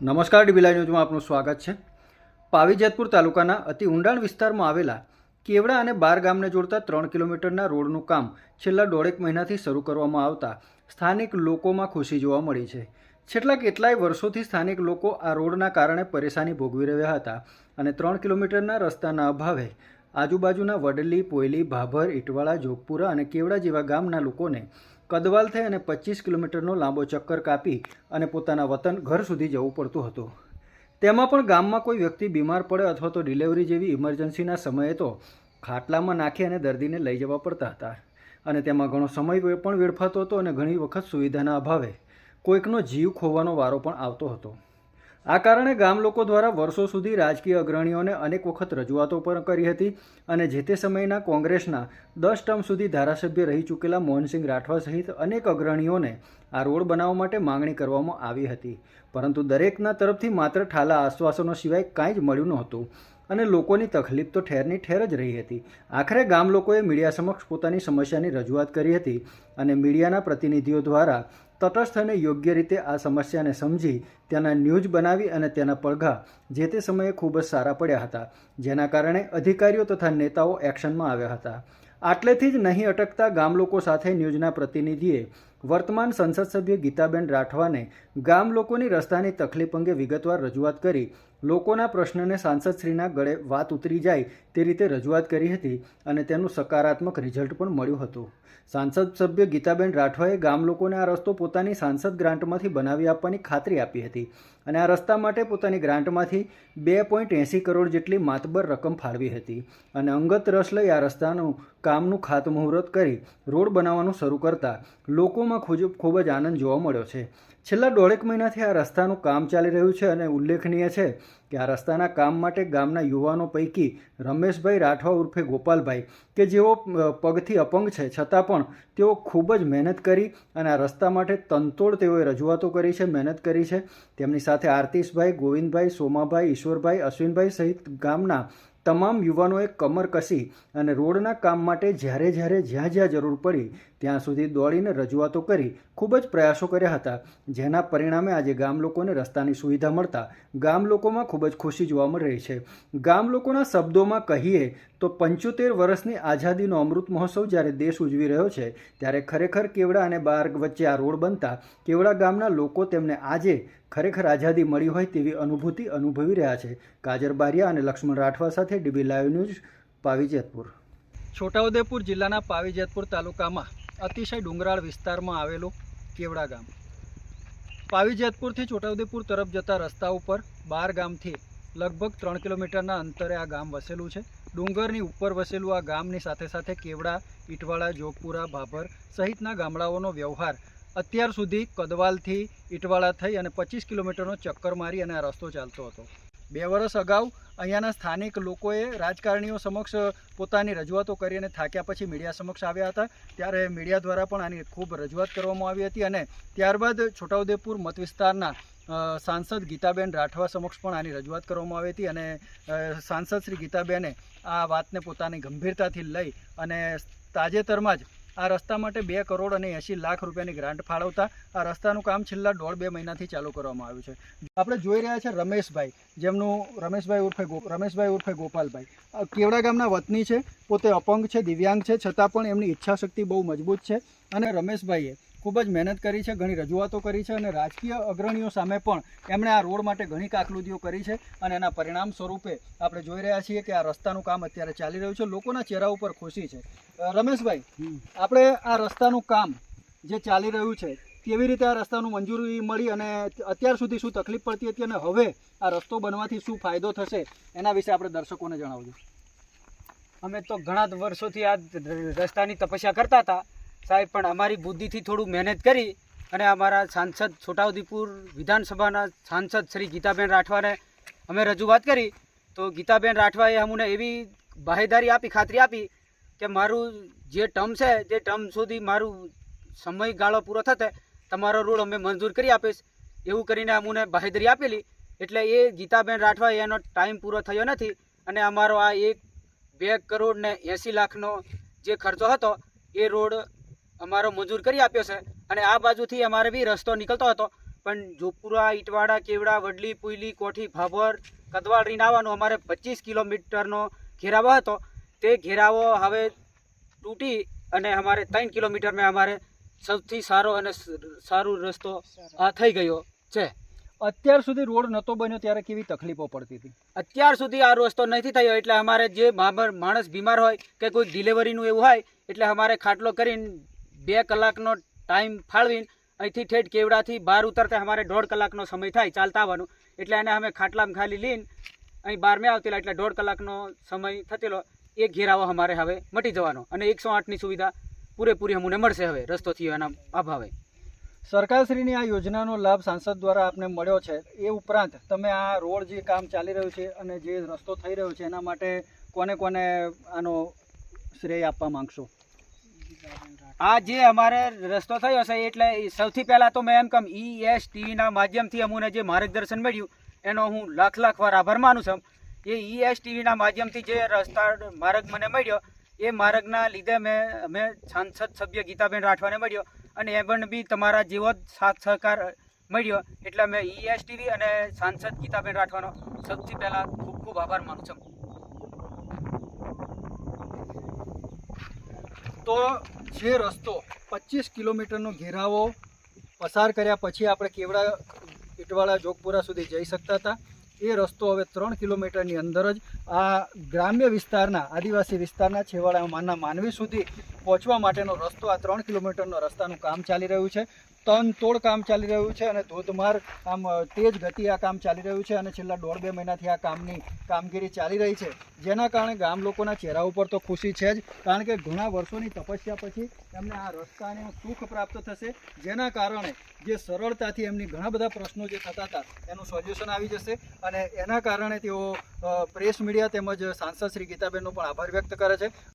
નમસ્કાર ડીબીલાઈ ન્યૂઝમાં આપનું સ્વાગત છે. પાવીજેતપુર તાલુકાના અતિ ઊંડાણ વિસ્તારમાં આવેલા કેવડા અને બાર ગામને જોડતા ત્રણ કિલોમીટરના રોડનું કામ છેલ્લા દોઢેક મહિનાથી શરૂ કરવામાં આવતા સ્થાનિક લોકોમાં ખુશી જોવા મળી છે. છેલ્લા કેટલાય વર્ષોથી સ્થાનિક લોકો આ રોડના કારણે પરેશાની ભોગવી રહ્યા હતા અને ત્રણ કિલોમીટરના રસ્તાના અભાવે આજુબાજુના વડલી, પોયલી, ભાભર ઇટવાળા જોગપુરા અને કેવડા જેવા ગામના લોકોને કદવાલ થઈ અને પચીસ કિલોમીટરનો લાંબો ચક્કર કાપી અને પોતાના વતન ઘર સુધી જવું પડતું હતું. તેમાં પણ ગામમાં કોઈ વ્યક્તિ બીમાર પડે અથવા તો ડિલિવરી જેવી ઇમરજન્સીના સમયે તો ખાટલામાં નાખી અને દર્દીને લઈ જવા પડતા હતા. અને તેમાં ઘણો સમય પણ વેડફાતો હતો અને ઘણી વખત સુવિધાના અભાવે કોઈકનો જીવ ખોવાનો વારો પણ આવતો હતો. આ કારણે ગામ લોકો દ્વારા વર્ષો સુધી રાજકીય અગ્રણીઓને અનેક વખત રજૂઆતો પણ કરી હતી અને જે તે સમયના કોંગ્રેસના દસ ટર્મ સુધી ધારાસભ્ય રહી ચૂકેલા મોહનસિંહ રાઠવા સહિત અનેક અગ્રણીઓને આ રોડ બનાવવા માટે માંગણી કરવામાં આવી હતી. પરંતુ દરેકના તરફથી માત્ર ઠાલા આશ્વાસનો સિવાય કાંઈ જ મળ્યું નહોતું અને લોકોની તકલીફ તો ઠેરની ઠેર જ રહી હતી. આખરે ગામ લોકોએ મીડિયા સમક્ષ પોતાની સમસ્યાની રજૂઆત કરી હતી અને મીડિયાના પ્રતિનિધિઓ દ્વારા તટસ્થ અને યોગ્ય રીતે આ સમસ્યાને સમજી તેના ન્યૂઝ બનાવી અને તેના પડઘા જે તે સમયે ખૂબ જ સારા પડ્યા હતા, જેના કારણે અધિકારીઓ તથા નેતાઓ એક્શનમાં આવ્યા હતા. આટલેથી જ નહીં અટકતા ગામ લોકો સાથે ન્યૂઝના પ્રતિનિધિએ વર્તમાન સંસદ સભ્ય ગીતાબેન રાઠવાને ગામ લોકોની રસ્તાની તકલીફ અંગે વિગતવાર રજૂઆત કરી. લોકોના પ્રશ્નને સાંસદશ્રીના ગળે વાત ઉતરી જાય તે રીતે રજૂઆત કરી હતી અને તેનું સકારાત્મક રિઝલ્ટ પણ મળ્યું હતું. સાંસદ સભ્ય ગીતાબેન રાઠવાએ ગામ લોકોને આ રસ્તો પોતાની સાંસદ ગ્રાન્ટમાંથી બનાવી આપવાની ખાતરી આપી હતી અને આ રસ્તા માટે પોતાની ગ્રાન્ટમાંથી બે પોઈન્ટ એંસી કરોડ જેટલી માતબર રકમ ફાળવી હતી અને અંગત રસ લઈ આ રસ્તાનું કામનું ખાતમુહૂર્ત કરી રોડ બનાવવાનું શરૂ કરતા લોકોમાં ખૂબ ખૂબ જ આનંદ જોવા મળ્યો છે. છેલ્લા દોઢેક મહિનાથી આ રસ્તાનું કામ ચાલી રહ્યું છે અને ઉલ્લેખનીય છે કે આ રસ્તાના કામ માટે ગામના યુવાનો પૈકી રમેશભાઈ રાઠવા ઉર્ફે ગોપાલભાઈ, કે જેઓ પગથી અપંગ છે, છતાં પણ તેઓ ખૂબ જ મહેનત કરી અને આ રસ્તા માટે તંતોડ તેઓએ રજૂઆતો કરી છે, મહેનત કરી છે. તેમની સાથે આરતીશભાઈ, ગોવિંદભાઈ, સોમાભાઈ, ઈશ્વરભાઈ, અશ્વિનભાઈ સહિત ગામના તમામ યુવાનોએ કમર કસી અને રોડના કામ માટે જ્યારે જ્યારે જ્યાં જ્યાં જરૂર પડી ત્યાં સુધી દોડીને રજૂઆતો કરી ખૂબ જ પ્રયાસો કર્યા હતા, જેના પરિણામે આજે ગામ લોકોને રસ્તાની સુવિધા મળતા ગામ લોકોમાં ખૂબ જ ખુશી જોવા મળી રહી છે. ગામ લોકોના શબ્દોમાં કહીએ તો પંચોતેર વર્ષની આઝાદીનો અમૃત મહોત્સવ જ્યારે દેશ ઉજવી રહ્યો છે, ત્યારે ખરેખર કેવડા અને બાર વચ્ચે આ રોડ બનતા કેવડા ગામના લોકો તેમને આજે ખરેખર આઝાદી મળી હોય તેવી અનુભૂતિ અનુભવી રહ્યા છે. કાજર બારિયા અને લક્ષ્મણ રાઠવા સાથે DB live news Pavi Jetpur. Chhota Udepur જિલ્લાના પાવીજેતપુર તાલુકામાં અતિશય ડુંગરાળ વિસ્તારમાં આવેલું કેવડા ગામ. પાવીજેતપુરથી છોટાઉદેપુર તરફ જતા રસ્તા ઉપર બાર ગામથી લગભગ ત્રણ કિલોમીટરના અંતરે આ ગામ વસેલું છે. ડુંગરની ઉપર વસેલું આ ગામની સાથે સાથે કેવડા ઇટવાળા જોગપુરા ભાભર સહિતના ગામડાઓનો વ્યવહાર અત્યાર સુધી કદવાલથી ઇટવાળા થઈ અને પચીસ કિલોમીટરનો ચક્કર મારી અને આ રસ્તો ચાલતો હતો. બે વર્ષ અગાઉ અહીંયાના સ્થાનિક લોકોએ રાજકારણીઓ સમક્ષ પોતાની રજૂઆતો કરી અને થાક્યા પછી મીડિયા સમક્ષ આવ્યા હતા. ત્યારે મીડિયા દ્વારા પણ આની ખૂબ રજૂઆત કરવામાં આવી હતી અને ત્યારબાદ છોટાઉદેપુર મત વિસ્તારના સાંસદ ગીતાબેન રાઠવા સમક્ષ પણ આની રજૂઆત કરવામાં આવી હતી અને સાંસદ શ્રી ગીતાબેને આ વાતને પોતાની ગંભીરતાથી લઈ અને તાજેતરમાં જ આ રસ્તા માટે બે કરોડ અને એંશી લાખ રૂપિયાની ગ્રાન્ટ ફાળવતા આ રસ્તાનું કામ છેલ્લા દોઢ બે મહિનાથી ચાલુ કરવામાં આવ્યું છે. આપણે જોઈ રહ્યા છે રમેશભાઈ, જેમનું રમેશભાઈ ઉર્ફે રમેશભાઈ ઉર્ફે ગોપાલભાઈ. કેવડા ગામના વતની છે, પોતે અપંગ છે, દિવ્યાંગ છે, છતાં પણ એમની ઈચ્છાશક્તિ બહુ મજબૂત છે. અને રમેશભાઈએ ખૂબ જ મહેનત કરી છે ઘણી રજૂઆતો કરી છે અને રાજકીય અગ્રણીઓ સામે પણ એમણે આ રોડ માટે ઘણી કાકલુદીઓ કરી છે અને એના પરિણામ સ્વરૂપે આપણે જોઈ રહ્યા છીએ કે આ રસ્તાનું કામ અત્યારે ચાલી રહ્યું છે લોકોના ચહેરા ઉપર ખુશી છે. રમેશભાઈ આપણે આ રસ્તાનું કામ જે ચાલી રહ્યું છે કેવી રીતે આ રસ્તાનું મંજૂરી મળી અને અત્યાર સુધી શું તકલીફ પડતી હતી અને હવે આ રસ્તો બનવાથી શું ફાયદો થશે એના વિશે આપણે દર્શકોને જણાવજો. અમે તો ઘણા વર્ષોથી આ રસ્તાની તપસ્યા કરતા હતા સાહેબ, પણ અમારી બુદ્ધિથી થોડું મહેનત કરી અને અમારા સાંસદ છોટાઉદેપુર વિધાનસભાના સાંસદ શ્રી ગીતાબેન રાઠવાને અમે રજૂઆત કરી. તો ગીતાબેન રાઠવાએ અમને એવી બાહેદારી આપી, ખાતરી આપી કે મારું જે ટર્મ છે તે ટર્મ સુધી મારું સમયગાળો પૂરો થતે, તમારો રોડ અમે મંજૂર કરી આપીશ. એવું કરીને અમને બાહેદરી આપેલી. એટલે એ ગીતાબેન રાઠવાએ એનો ટાઈમ પૂરો થયો નથી અને અમારો આ એક બે કરોડ ને એંસી લાખનો જે ખર્ચો હતો, એ રોડ અમારો મંજૂર કરી આપ્યો છે. અને આ બાજુથી અમારે બી રસ્તો નીકળતો હતો. પણ જોપુરા ઈટવાડા કેવડા વડલી પુયલી કોઠી ભાભર કદવાડ રીને આવવાનું અમારે પચીસ કિલોમીટરનો ઘેરાવો હતો. તે ઘેરાવો હવે તૂટી અને અમારે ત્રણ કિલોમીટરમાં અમારે સૌથી સારો અને સારું રસ્તો આ થઈ ગયો છે. અત્યાર સુધી રોડ નહોતો બન્યો ત્યારે કેવી તકલીફો પડતી હતી? અત્યાર સુધી આ રસ્તો નથી થયો એટલે અમારે જે માણસ બીમાર હોય કે કોઈ ડિલિવરીનું એવું હોય એટલે અમારે ખાટલો કરીને બે કલાકનો ટાઈમ ફાળવીને અહીંથી ઠેઠ કેવડાથી બહાર ઉતરતા અમારે દોઢ કલાકનો સમય થાય ચાલતા આવવાનો. એટલે એને અમે ખાટલામાં ખાલી લઈને અહીં બારમે આવતેલા, એટલે દોઢ કલાકનો સમય થતેલો એ ઘેરાવો અમારે હવે મટી જવાનો અને એકસો આઠની સુવિધા પૂરેપૂરી અમને મળશે હવે રસ્તો થયો એના અભાવે. સરકારશ્રીની આ યોજનાનો લાભ સાંસદ દ્વારા આપને મળ્યો છે. એ ઉપરાંત તમે આ રોડ જે કામ ચાલી રહ્યું છે અને જે રસ્તો થઈ રહ્યો છે, એના માટે કોને કોને આનો શ્રેય આપવા માંગશો? આ જે અમારે રસ્તો થયો છે, એટલે સૌથી પહેલાં તો મેં એમ કમ ઈ એસ ટીવીના માધ્યમથી અમને જે માર્ગદર્શન મળ્યું, એનો હું લાખ લાખ વાર આભાર માનું છું. એ ઈ એસ ટીવીના માધ્યમથી જે રસ્તા, માર્ગ મને મળ્યો, એ માર્ગના લીધે મેં, અમે સાંસદ સભ્ય ગીતાબેન રાઠવાને મળ્યો, અને એ પણ બી તમારા જેવો જ સાથ સહકાર મળ્યો, એટલે મેં ઈ ટીવી અને સાંસદ ગીતાબેન રાઠવાનો સૌથી પહેલાં ખૂબ ખૂબ આભાર માનું છું. તો જે રસ્તો પચીસ કિલોમીટરનો ઘેરાવો પસાર કર્યા પછી આપણે કેવડા ઇટવાડા જોગપુરા સુધી જઈ શકતા હતા. એ રસ્તો હવે ત્રણ કિલોમીટરની અંદર જ આ ગ્રામ્ય વિસ્તારના, આદિવાસી વિસ્તારના છેવાડામાંના માનવી સુધી પહોંચવા માટેનો રસ્તો, આ ત્રણ કિલોમીટરનો રસ્તાનું કામ ચાલી રહ્યું છે. તન તોડ કામ ચાલી રહ્યું છે અને ધોધમાર આમ તેજ ગતિ આ કામ ચાલી રહ્યું છે અને છેલ્લા દોઢ બે મહિનાથી આ કામની કામગીરી ચાલી રહી છે. જેના કારણે ગામ લોકોના ચહેરા ઉપર તો ખુશી છે જ, કારણ કે ઘણા વર્ષોની તપસ્યા પછી એમને આ રસ્તાને સુખ પ્રાપ્ત થશે. જેના કારણે જે સરળતાથી એમની ઘણા બધા પ્રશ્નો જે થતા હતા, એનું સોલ્યુશન આવી જશે. અને એના કારણે તેઓ પ્રેસ મીડિયા તેમજ સાંસદ શ્રી ગીતાબેનનો પણ આભાર વ્યક્ત કરે છે.